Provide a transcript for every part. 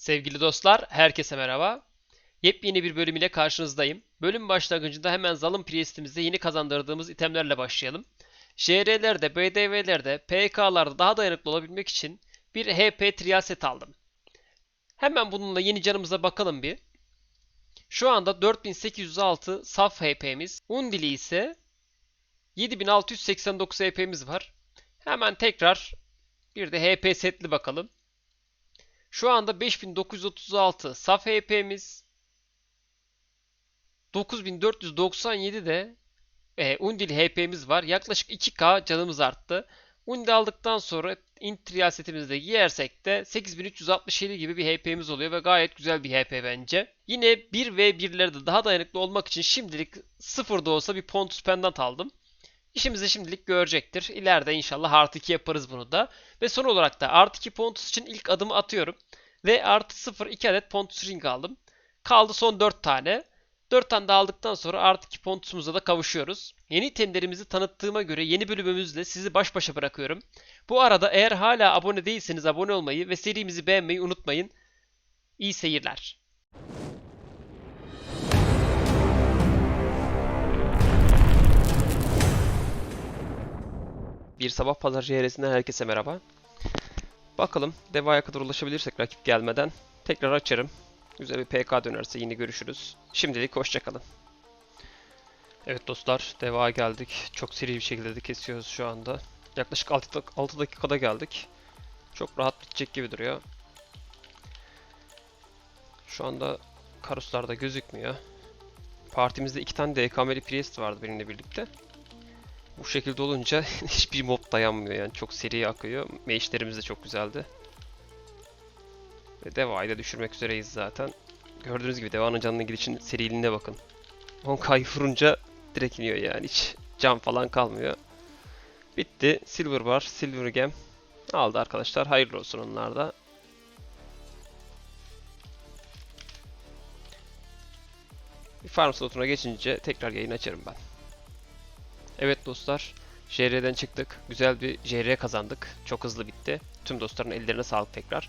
Sevgili dostlar, herkese merhaba. Yepyeni bir bölüm ile karşınızdayım. Bölüm başlangıcında hemen Zalim Priest'imizde yeni kazandırdığımız itemlerle başlayalım. JR'lerde, BDV'lerde, PK'larda daha dayanıklı olabilmek için bir HP trial set aldım. Hemen bununla yeni canımıza bakalım bir. Şu anda 4806 saf HP'miz. Undili ise 7689 HP'miz var. Hemen tekrar bir de HP setli bakalım. Şu anda 5936 saf HP'miz. 9497 de e, Undil HP'miz var. Yaklaşık 2K canımız arttı. Undil aldıktan sonra Intrial setimizde giyersek de 8367 gibi bir HP'miz oluyor ve gayet güzel bir HP bence. Yine 1v1'lerde daha dayanıklı olmak için şimdilik sıfırda olsa bir Pontus Pendant aldım. İşimizi şimdilik görecektir. İleride inşallah artı 2 yaparız bunu da. Ve son olarak da artı 2 Pontus için ilk adımı atıyorum. Ve artı 0 2 adet Pontus Ring aldım. Kaldı son 4 tane. 4 tane daha aldıktan sonra artı 2 Pontus'umuza da kavuşuyoruz. Yeni itemlerimizi tanıttığıma göre yeni bölümümüzle sizi baş başa bırakıyorum. Bu arada eğer hala abone değilseniz abone olmayı ve serimizi beğenmeyi unutmayın. İyi seyirler. Bir sabah pazar JR'sinden herkese merhaba. Bakalım Deva'ya kadar ulaşabilirsek rakip gelmeden tekrar açarım. Güzel bir PK dönerse yine görüşürüz. Şimdilik hoşçakalın. Evet dostlar Deva'ya geldik. Çok seri bir şekilde de kesiyoruz şu anda. Yaklaşık 6, dak- 6 dakikada geldik. Çok rahat bitecek gibi duruyor. Şu anda karuslarda gözükmüyor. Partimizde iki tane DKM'li Priest vardı benimle birlikte. Bu şekilde olunca hiçbir mob dayanmıyor yani çok seri akıyor. Mage'lerimiz de çok güzeldi. Ve Deva'yı da düşürmek üzereyiz zaten. Gördüğünüz gibi Deva'nın canına gidişin seriliğine bakın. 10k'yı vurunca direkt iniyor yani hiç can falan kalmıyor. Bitti. Silver var. Silver Gem aldı arkadaşlar. Hayırlı olsun onlar da. Bir farm slotuna geçince tekrar yayın açarım ben. Evet dostlar, JR'den çıktık. Güzel bir JR kazandık. Çok hızlı bitti. Tüm dostların ellerine sağlık tekrar.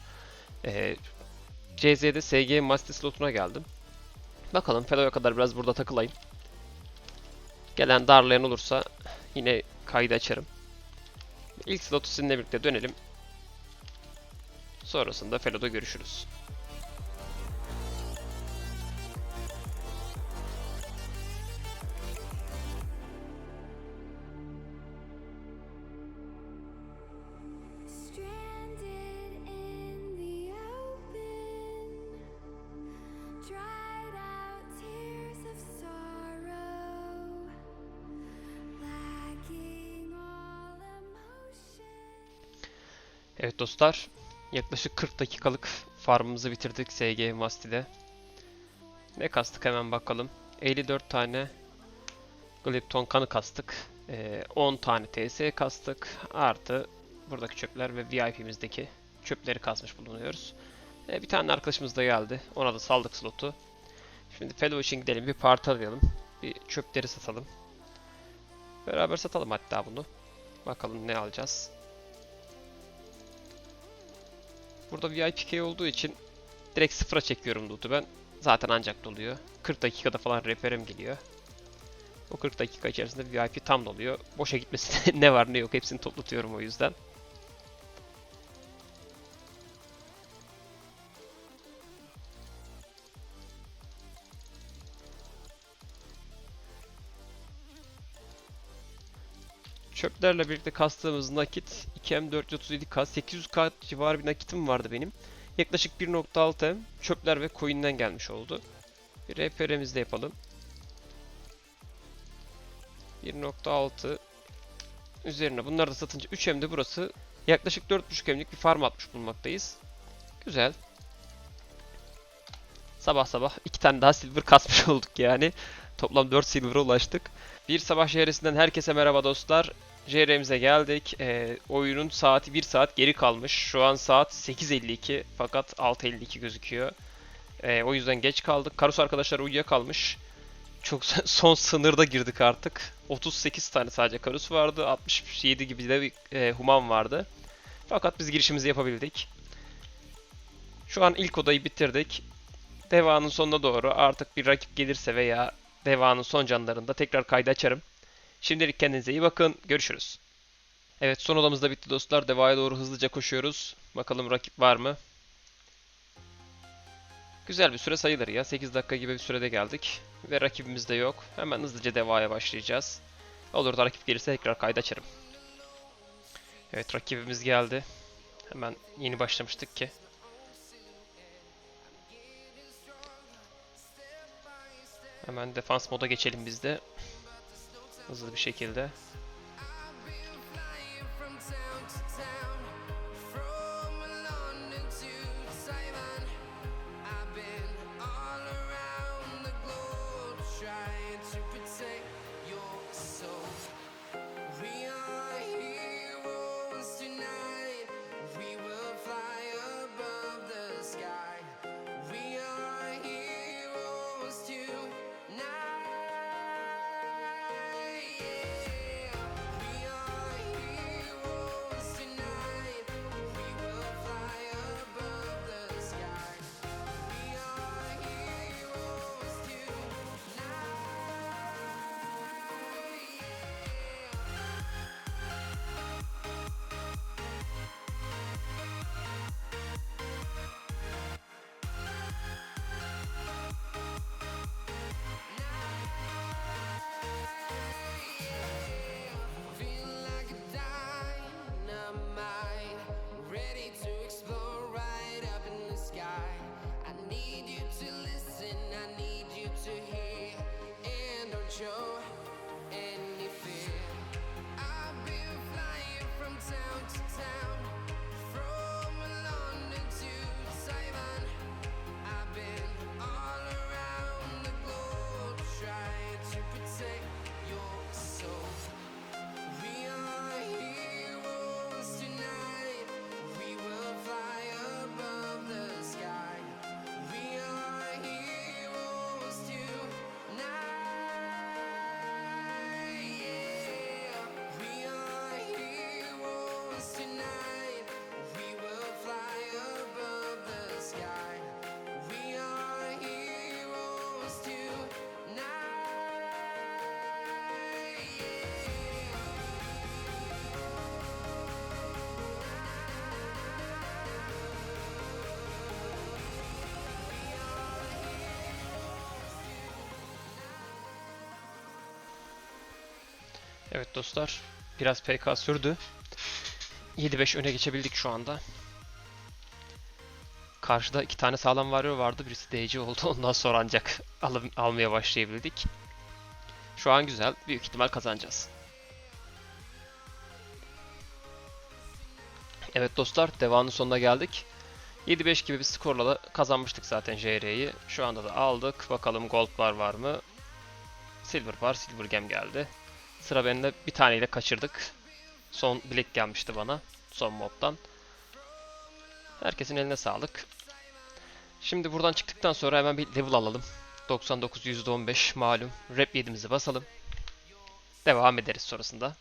Ee, CZ'de SG Master slotuna geldim. Bakalım Felo'ya kadar biraz burada takılayım. Gelen darlayan olursa yine kaydı açarım. İlk slotu sizinle birlikte dönelim. Sonrasında Felo'da görüşürüz. Evet dostlar, yaklaşık 40 dakikalık farmımızı bitirdik SG Masti'de. Ne kastık hemen bakalım. 54 tane Glypton kanı kastık. Ee, 10 tane TS kastık. Artı buradaki çöpler ve VIP'mizdeki çöpleri kasmış bulunuyoruz. Ee, bir tane arkadaşımız da geldi. Ona da saldık slotu. Şimdi Fellow için gidelim bir parti alayım. Bir çöpleri satalım. Beraber satalım hatta bunu. Bakalım ne alacağız. Burada VIPK olduğu için direkt sıfıra çekiyorum loot'u ben. Zaten ancak doluyor. 40 dakikada falan referim geliyor. O 40 dakika içerisinde VIP tam doluyor. Boşa gitmesine ne var ne yok hepsini toplatıyorum o yüzden. Çöplerle birlikte kastığımız nakit 2M437K 800K civarı bir nakitim vardı benim. Yaklaşık 1.6M çöpler ve coin'den gelmiş oldu. Bir RPR'mizi de yapalım. 1.6 üzerine bunları da satınca 3M'de burası yaklaşık 4.5M'lik bir farm atmış bulunmaktayız. Güzel. Sabah sabah iki tane daha silver kasmış olduk yani. Toplam 4 silver'a ulaştık. Bir sabah şehrisinden herkese merhaba dostlar. JR'mize geldik. Ee, oyunun saati 1 saat geri kalmış. Şu an saat 8.52 fakat 6.52 gözüküyor. Ee, o yüzden geç kaldık. Karus arkadaşlar uyuyakalmış. Çok son sınırda girdik artık. 38 tane sadece Karus vardı. 67 gibi de e, Human vardı. Fakat biz girişimizi yapabildik. Şu an ilk odayı bitirdik. Devanın sonuna doğru artık bir rakip gelirse veya devanın son canlarında tekrar kaydı açarım. Şimdilik kendinize iyi bakın. Görüşürüz. Evet son odamız da bitti dostlar. Devaya doğru hızlıca koşuyoruz. Bakalım rakip var mı? Güzel bir süre sayılır ya. 8 dakika gibi bir sürede geldik. Ve rakibimiz de yok. Hemen hızlıca devaya başlayacağız. Olur da rakip gelirse tekrar kaydı açarım. Evet rakibimiz geldi. Hemen yeni başlamıştık ki. Hemen defans moda geçelim biz de. Hızlı bir şekilde. Evet dostlar. Biraz PK sürdü. 7-5 öne geçebildik şu anda. Karşıda iki tane sağlam warrior vardı. Birisi DC oldu. Ondan sonra ancak alım, almaya başlayabildik. Şu an güzel. Büyük ihtimal kazanacağız. Evet dostlar. Devanın sonuna geldik. 7-5 gibi bir skorla da kazanmıştık zaten JR'yi. Şu anda da aldık. Bakalım gold bar var mı? Silver var. Silver gem geldi. Sıra bende bir taneyle kaçırdık. Son bilek gelmişti bana. Son mobdan. Herkesin eline sağlık. Şimdi buradan çıktıktan sonra hemen bir level alalım. 99 %15 malum. Rap 7'mizi basalım. Devam ederiz sonrasında.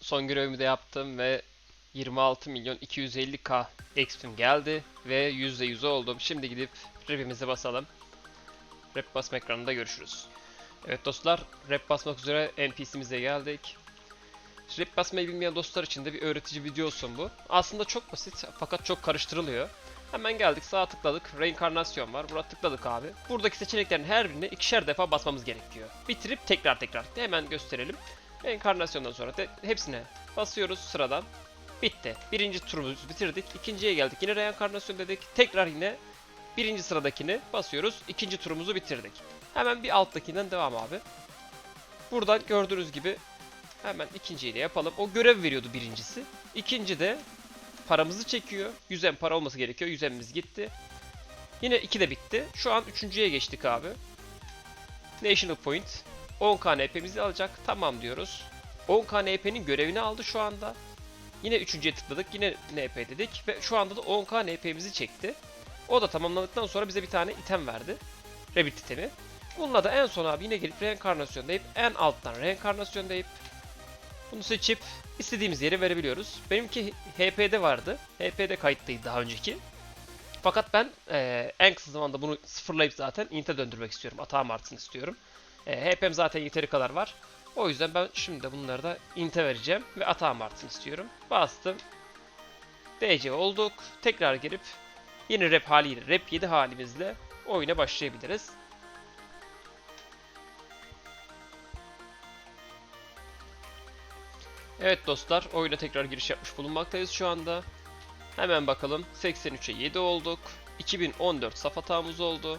Son görevimi de yaptım ve 26 milyon 250k XP'm geldi ve %100 oldum. Şimdi gidip rap'imizi basalım. Rap basma ekranında görüşürüz. Evet dostlar, rap basmak üzere NPC'mize geldik. Rap basmayı bilmeyen dostlar için de bir öğretici video olsun bu. Aslında çok basit fakat çok karıştırılıyor. Hemen geldik sağa tıkladık. Reinkarnasyon var. Buraya tıkladık abi. Buradaki seçeneklerin her birine ikişer defa basmamız gerekiyor. Bitirip tekrar tekrar. Hemen gösterelim. Reinkarnasyondan sonra de hepsine basıyoruz sıradan. Bitti. Birinci turumuzu bitirdik. İkinciye geldik. Yine reenkarnasyon dedik. Tekrar yine birinci sıradakini basıyoruz. İkinci turumuzu bitirdik. Hemen bir alttakinden devam abi. Buradan gördüğünüz gibi hemen ikinciyi de yapalım. O görev veriyordu birincisi. İkinci de paramızı çekiyor. 100 em para olması gerekiyor. 100 emimiz gitti. Yine 2 de bitti. Şu an üçüncüye geçtik abi. National Point. 10k NP'mizi alacak. Tamam diyoruz. 10k NP'nin görevini aldı şu anda. Yine üçüncüye tıkladık. Yine NP dedik. Ve şu anda da 10k NP'mizi çekti. O da tamamladıktan sonra bize bir tane item verdi. Rabbit itemi. Bununla da en son abi yine gelip reenkarnasyon deyip en alttan reenkarnasyon deyip bunu seçip istediğimiz yere verebiliyoruz. Benimki HP'de vardı. HP'de kayıtlıydı daha önceki. Fakat ben e, en kısa zamanda bunu sıfırlayıp zaten int'e döndürmek istiyorum. Atağım artsın istiyorum. E, HP'm zaten yeteri kadar var. O yüzden ben şimdi de bunları da int'e vereceğim ve atağım artsın istiyorum. Bastım. DC olduk. Tekrar girip yeni rap haliyle, rap 7 halimizle oyuna başlayabiliriz. Evet dostlar, oyuna tekrar giriş yapmış bulunmaktayız şu anda. Hemen bakalım. 83'e 7 olduk. 2014 saf hatamız oldu.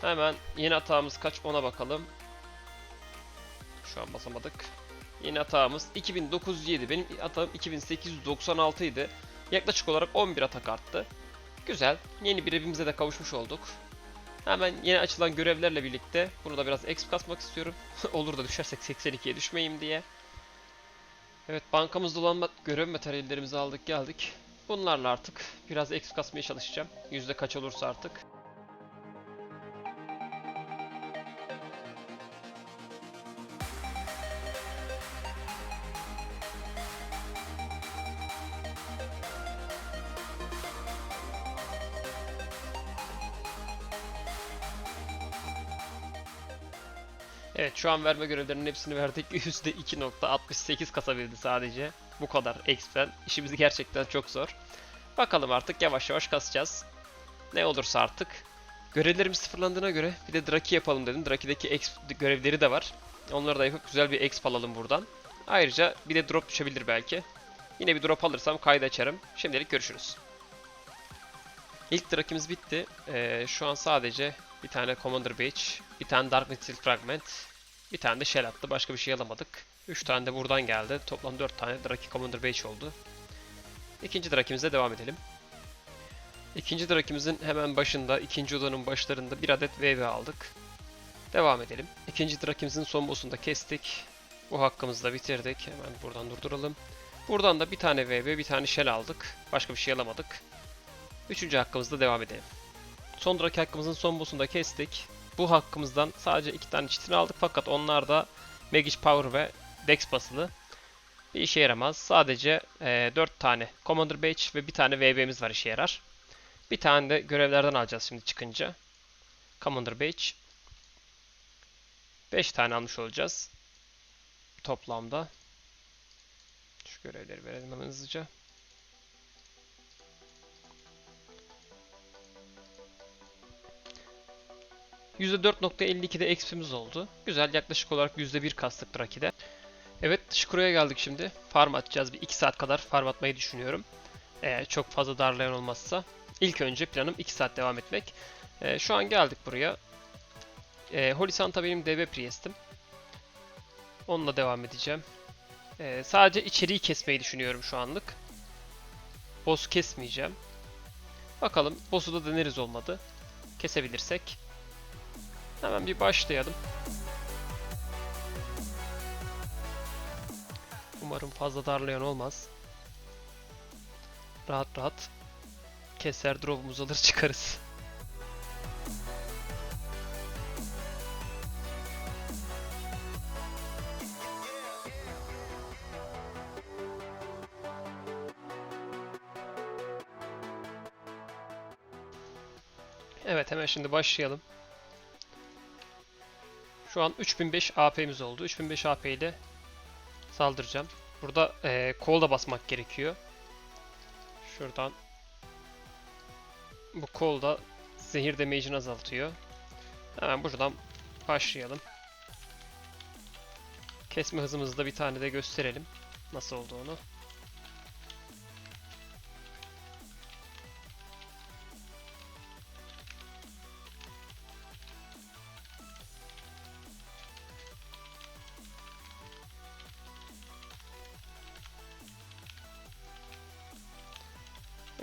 Hemen yeni hatamız kaç ona bakalım. Şu an basamadık. Yeni hatamız 2907. Benim hatam 2896 idi. Yaklaşık olarak 11 atak arttı. Güzel. Yeni bir evimize de kavuşmuş olduk. Hemen yeni açılan görevlerle birlikte bunu da biraz exp kasmak istiyorum. Olur da düşersek 82'ye düşmeyeyim diye. Evet bankamızda olan görev materyallerimizi aldık geldik. Bunlarla artık biraz exp kasmaya çalışacağım. Yüzde kaç olursa artık. Evet şu an verme görevlerinin hepsini verdik. %2.68 kasabildi sadece. Bu kadar exp'ten. İşimiz gerçekten çok zor. Bakalım artık yavaş yavaş kasacağız. Ne olursa artık. Görevlerimiz sıfırlandığına göre bir de Draki yapalım dedim. Draki'deki exp görevleri de var. Onları da yapıp güzel bir exp alalım buradan. Ayrıca bir de drop düşebilir belki. Yine bir drop alırsam kaydı açarım. Şimdilik görüşürüz. İlk Draki'miz bitti. Ee, şu an sadece bir tane Commander Badge, bir tane Dark Metal Fragment, bir tane de Shell attı. Başka bir şey alamadık. 3 tane de buradan geldi. Toplam 4 tane Draki Commander Badge oldu. İkinci Draki'mize devam edelim. İkinci Draki'mizin hemen başında, ikinci odanın başlarında bir adet VV aldık. Devam edelim. İkinci Draki'mizin son boss'unu da kestik. Bu hakkımızı da bitirdik. Hemen buradan durduralım. Buradan da bir tane VV, bir tane Shell aldık. Başka bir şey alamadık. Üçüncü hakkımızda devam edelim. Son Draki hakkımızın son boss'unu da kestik. Bu hakkımızdan sadece iki tane çitini aldık fakat onlar da Magic Power ve Dex basılı. Bir işe yaramaz. Sadece e, 4 tane Commander Badge ve bir tane VB'miz var işe yarar. Bir tane de görevlerden alacağız şimdi çıkınca. Commander Badge. 5 tane almış olacağız. Toplamda. Şu görevleri verelim hemen hızlıca. %4.52'de exp'imiz oldu. Güzel yaklaşık olarak %1 kastık Draki'de. Evet dış kuruya geldik şimdi. Farm atacağız. Bir 2 saat kadar farm atmayı düşünüyorum. Eğer çok fazla darlayan olmazsa. İlk önce planım 2 saat devam etmek. Ee, şu an geldik buraya. Ee, Holy benim DB Priest'im. Onunla devam edeceğim. Ee, sadece içeriği kesmeyi düşünüyorum şu anlık. Boss kesmeyeceğim. Bakalım boss'u da deneriz olmadı. Kesebilirsek. Hemen bir başlayalım. Umarım fazla darlayan olmaz. Rahat rahat keser drop'umuzu alır çıkarız. Evet hemen şimdi başlayalım. Şu an 3005 AP'miz oldu. 3005 AP ile saldıracağım. Burada eee kol da basmak gerekiyor. Şuradan bu kol da zehir damage'ini azaltıyor. Hemen buradan başlayalım. Kesme hızımızı da bir tane de gösterelim. Nasıl olduğunu.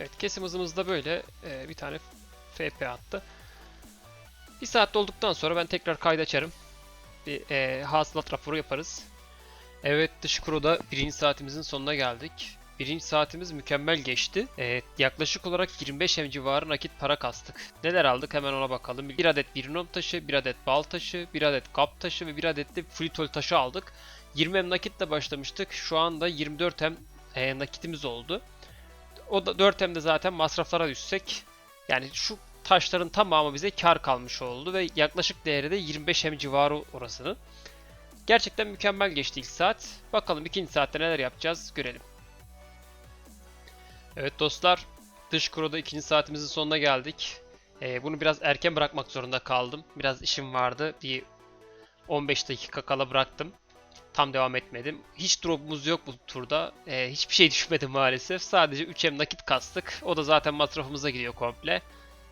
Evet kesim hızımız da böyle e, bir tane FP attı. Bir saat dolduktan sonra ben tekrar kaydı açarım. Bir e, hasılat raporu yaparız. Evet dış kuruda birinci saatimizin sonuna geldik. Birinci saatimiz mükemmel geçti. E, yaklaşık olarak 25 em civarı nakit para kastık. Neler aldık hemen ona bakalım. Bir adet birinom taşı, bir adet bal taşı, bir adet kap taşı ve bir adet de fritol taşı aldık. 20 em nakitle başlamıştık. Şu anda 24 em e, nakitimiz oldu. O da 4M'de zaten masraflara düşsek yani şu taşların tamamı bize kar kalmış oldu ve yaklaşık değeri de 25M civarı orasının. Gerçekten mükemmel geçti ilk saat. Bakalım ikinci saatte neler yapacağız görelim. Evet dostlar, dış kuroda ikinci saatimizin sonuna geldik. Ee, bunu biraz erken bırakmak zorunda kaldım. Biraz işim vardı. Bir 15 dakika kala bıraktım. Tam devam etmedim. Hiç drop'umuz yok bu turda. Ee, hiçbir şey düşmedi maalesef. Sadece 3M nakit kastık. O da zaten masrafımıza gidiyor komple.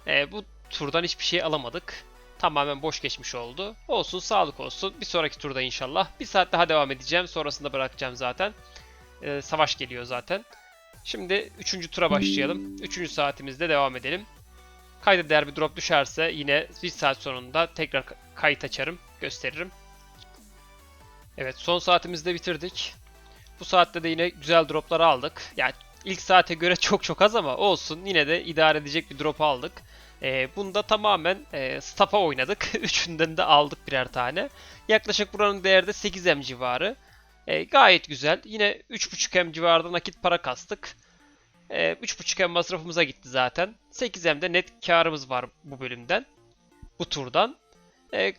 Ee, bu turdan hiçbir şey alamadık. Tamamen boş geçmiş oldu. Olsun sağlık olsun. Bir sonraki turda inşallah. Bir saat daha devam edeceğim. Sonrasında bırakacağım zaten. Ee, savaş geliyor zaten. Şimdi 3. tura başlayalım. 3. saatimizde devam edelim. Kayda değer bir drop düşerse yine bir saat sonunda tekrar ka- kayıt açarım. Gösteririm. Evet son saatimizde bitirdik. Bu saatte de yine güzel droplar aldık. Yani ilk saate göre çok çok az ama olsun yine de idare edecek bir drop aldık. Ee, bunda tamamen e, staff'a oynadık. Üçünden de aldık birer tane. Yaklaşık buranın değeri de 8M civarı. Ee, gayet güzel. Yine 3.5M civarında nakit para kastık. Ee, 3.5M masrafımıza gitti zaten. 8M'de net karımız var bu bölümden. Bu turdan. Ee,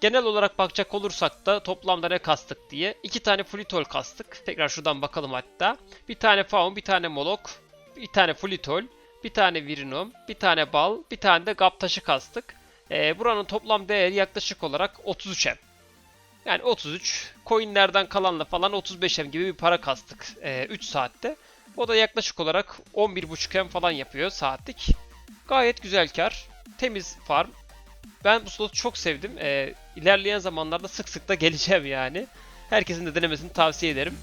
genel olarak bakacak olursak da toplamda ne kastık diye. iki tane Flitol kastık. Tekrar şuradan bakalım hatta. Bir tane Faun, bir tane Molok, bir tane Flitol, bir tane Virinom, bir tane Bal, bir tane de Gap taşı kastık. Ee, buranın toplam değeri yaklaşık olarak 33M. Yani 33, coinlerden kalanla falan 35M gibi bir para kastık 3 saatte. O da yaklaşık olarak 11.5M falan yapıyor saatlik. Gayet güzel kar. Temiz farm. Ben bu slotu çok sevdim. Ee, ilerleyen zamanlarda sık sık da geleceğim yani. Herkesin de denemesini tavsiye ederim.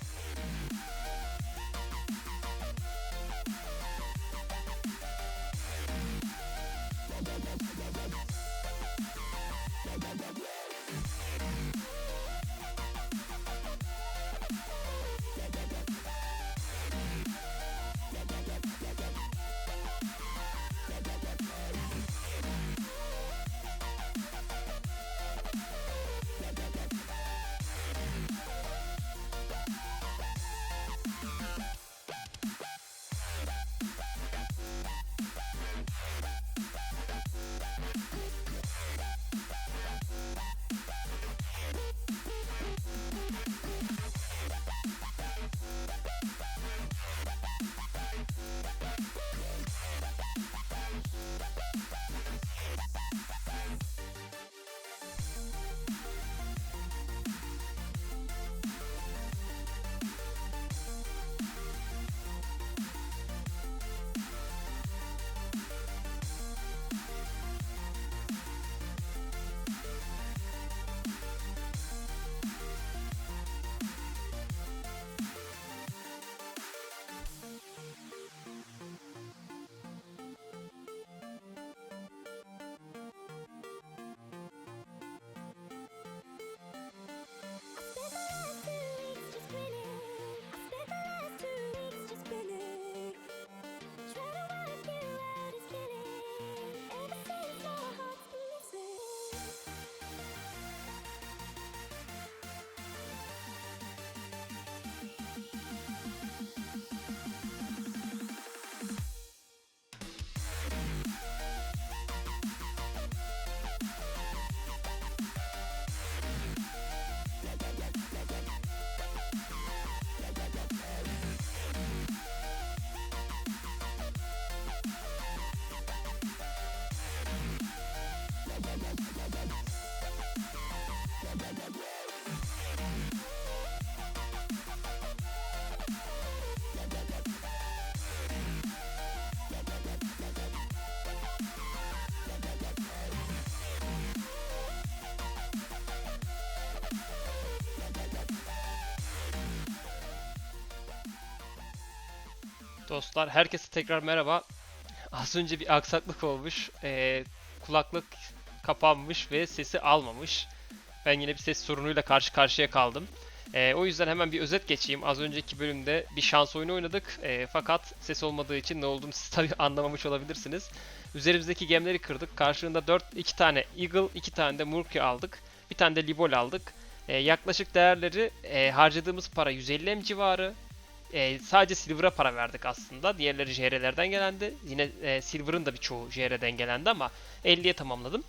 Dostlar herkese tekrar merhaba. Az önce bir aksaklık olmuş. Ee, kulaklık kapanmış ve sesi almamış. Ben yine bir ses sorunuyla karşı karşıya kaldım. Ee, o yüzden hemen bir özet geçeyim. Az önceki bölümde bir şans oyunu oynadık. Ee, fakat ses olmadığı için ne olduğunu siz tabii anlamamış olabilirsiniz. Üzerimizdeki gemleri kırdık. Karşılığında 4 2 tane Eagle, 2 tane de Murky aldık. Bir tane de Libol aldık. Ee, yaklaşık değerleri e, harcadığımız para 150 M civarı. E, sadece Silver'a para verdik aslında. Diğerleri JR'lerden gelendi. Yine e, Silver'ın da birçoğu JR'den gelendi ama 50'ye tamamladım.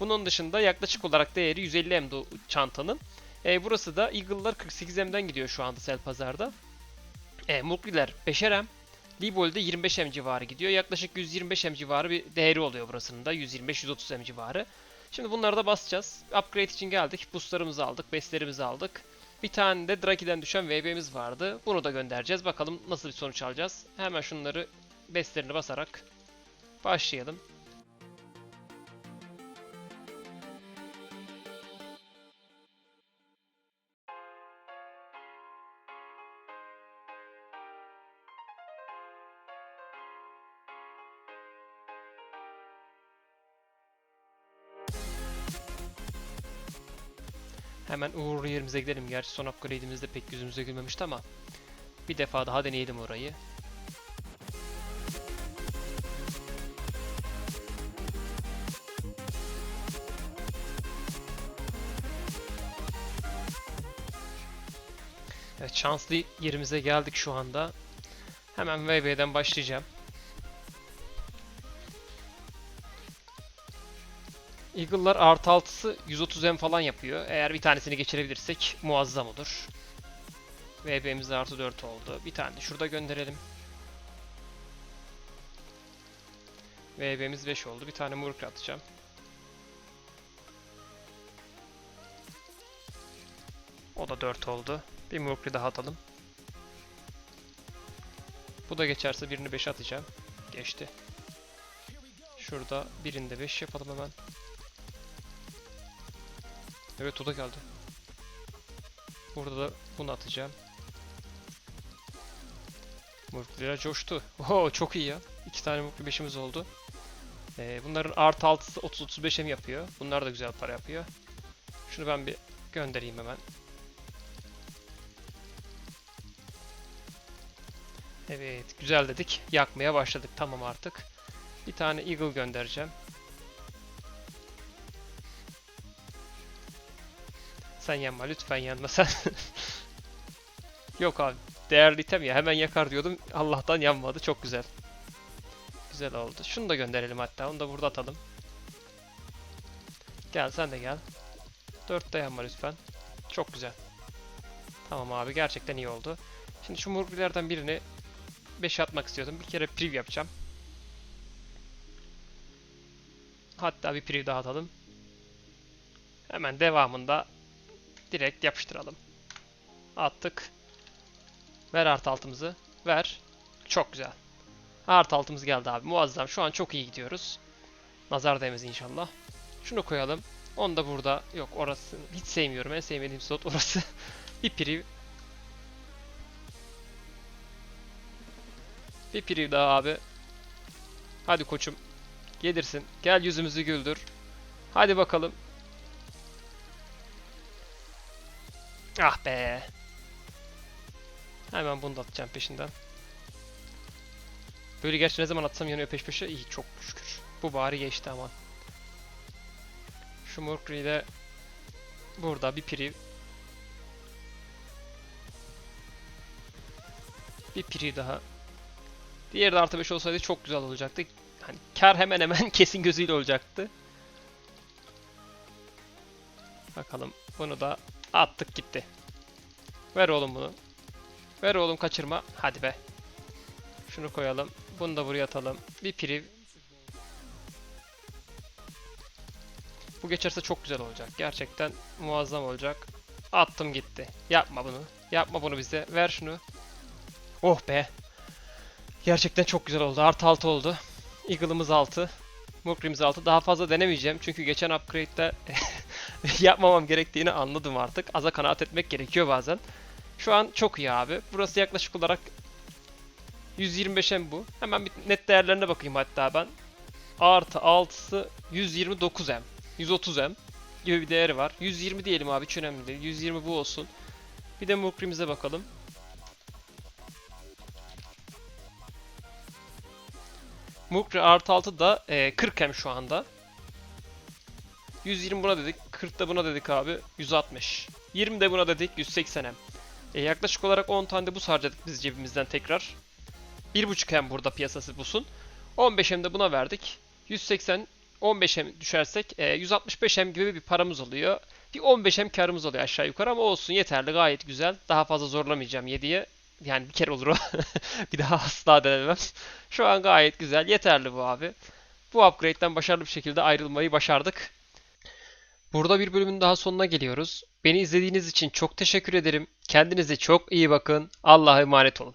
Bunun dışında yaklaşık olarak değeri 150 M çantanın. E, burası da Eagle'lar 48M'den gidiyor şu anda sel pazarda. E, Mukliler 5'er M. Libol de 25 M civarı gidiyor. Yaklaşık 125 M civarı bir değeri oluyor burasının da. 125-130 M civarı. Şimdi bunları da basacağız. Upgrade için geldik. Boostlarımızı aldık. Bestlerimizi aldık. Bir tane de Draki'den düşen VB'miz vardı. Bunu da göndereceğiz. Bakalım nasıl bir sonuç alacağız. Hemen şunları bestlerini basarak başlayalım. Hemen uğurlu yerimize gidelim. Gerçi son upgrade'imizde pek yüzümüze gülmemişti ama bir defa daha deneyelim orayı. Evet, şanslı yerimize geldik şu anda. Hemen VB'den başlayacağım. Eagle'lar artı 6'sı 130M falan yapıyor. Eğer bir tanesini geçirebilirsek muazzam olur. VB'miz artı 4 oldu. Bir tane şurada gönderelim. VB'miz 5 oldu. Bir tane Murk atacağım. O da 4 oldu. Bir Murk'ü daha atalım. Bu da geçerse birini 5 atacağım. Geçti. Şurada birinde 5 yapalım hemen. Evet o da geldi. Burada da bunu atacağım. Murklular coştu. Oho çok iyi ya. İki tane murklu beşimiz oldu. Ee, bunların artı altısı 30-35'e mi yapıyor? Bunlar da güzel para yapıyor. Şunu ben bir göndereyim hemen. Evet güzel dedik. Yakmaya başladık. Tamam artık. Bir tane Eagle göndereceğim. Sen yanma lütfen yanma sen. Yok abi değerli item ya hemen yakar diyordum. Allah'tan yanmadı çok güzel. Güzel oldu. Şunu da gönderelim hatta onu da burada atalım. Gel sen de gel. 4 de yanma lütfen. Çok güzel. Tamam abi gerçekten iyi oldu. Şimdi şu murgülerden birini 5 atmak istiyordum. Bir kere priv yapacağım. Hatta bir priv daha atalım. Hemen devamında direkt yapıştıralım. Attık. Ver artı altımızı. Ver. Çok güzel. Artı altımız geldi abi. Muazzam. Şu an çok iyi gidiyoruz. Nazar değmez inşallah. Şunu koyalım. Onu da burada. Yok orası. Hiç sevmiyorum. En sevmediğim slot orası. bir priv. Bir priv daha abi. Hadi koçum. Gelirsin. Gel yüzümüzü güldür. Hadi bakalım. Ah be. Hemen bunu da atacağım peşinden. Böyle gerçi ne zaman atsam yanıyor peş peşe. İyi çok şükür. Bu bari geçti ama. Şu Mercury de burada bir priv. Bir priv daha. Diğeri de artı 5 olsaydı çok güzel olacaktı. Hani kar hemen hemen kesin gözüyle olacaktı. Bakalım bunu da attık gitti. Ver oğlum bunu. Ver oğlum kaçırma. Hadi be. Şunu koyalım. Bunu da buraya atalım. Bir priv. Bu geçerse çok güzel olacak. Gerçekten muazzam olacak. Attım gitti. Yapma bunu. Yapma bunu bize. Ver şunu. Oh be. Gerçekten çok güzel oldu. Artı 6 oldu. Eagle'ımız 6. Murkrim'imiz 6. Daha fazla denemeyeceğim. Çünkü geçen upgrade'de yapmamam gerektiğini anladım artık. Aza kanaat etmek gerekiyor bazen. Şu an çok iyi abi. Burası yaklaşık olarak 125M bu. Hemen bir net değerlerine bakayım hatta ben. Artı 6'sı 129M. 130M gibi bir değeri var. 120 diyelim abi hiç önemli değil. 120 bu olsun. Bir de Murkrim'imize bakalım. Mukri artı 6 da e, 40M şu anda. 120 buna dedik. 40 da buna dedik abi. 160. 20 de buna dedik. 180M. E, yaklaşık olarak 10 tane de bus harcadık biz cebimizden tekrar. 1.5 hem burada piyasası busun. 15 hem de buna verdik. 180 15 hem düşersek e, 165 hem gibi bir paramız oluyor. Bir 15 hem karımız oluyor aşağı yukarı ama olsun yeterli gayet güzel. Daha fazla zorlamayacağım 7'ye. Yani bir kere olur o. bir daha asla denemem. Şu an gayet güzel. Yeterli bu abi. Bu upgrade'den başarılı bir şekilde ayrılmayı başardık. Burada bir bölümün daha sonuna geliyoruz. Beni izlediğiniz için çok teşekkür ederim. Kendinize çok iyi bakın. Allah'a emanet olun.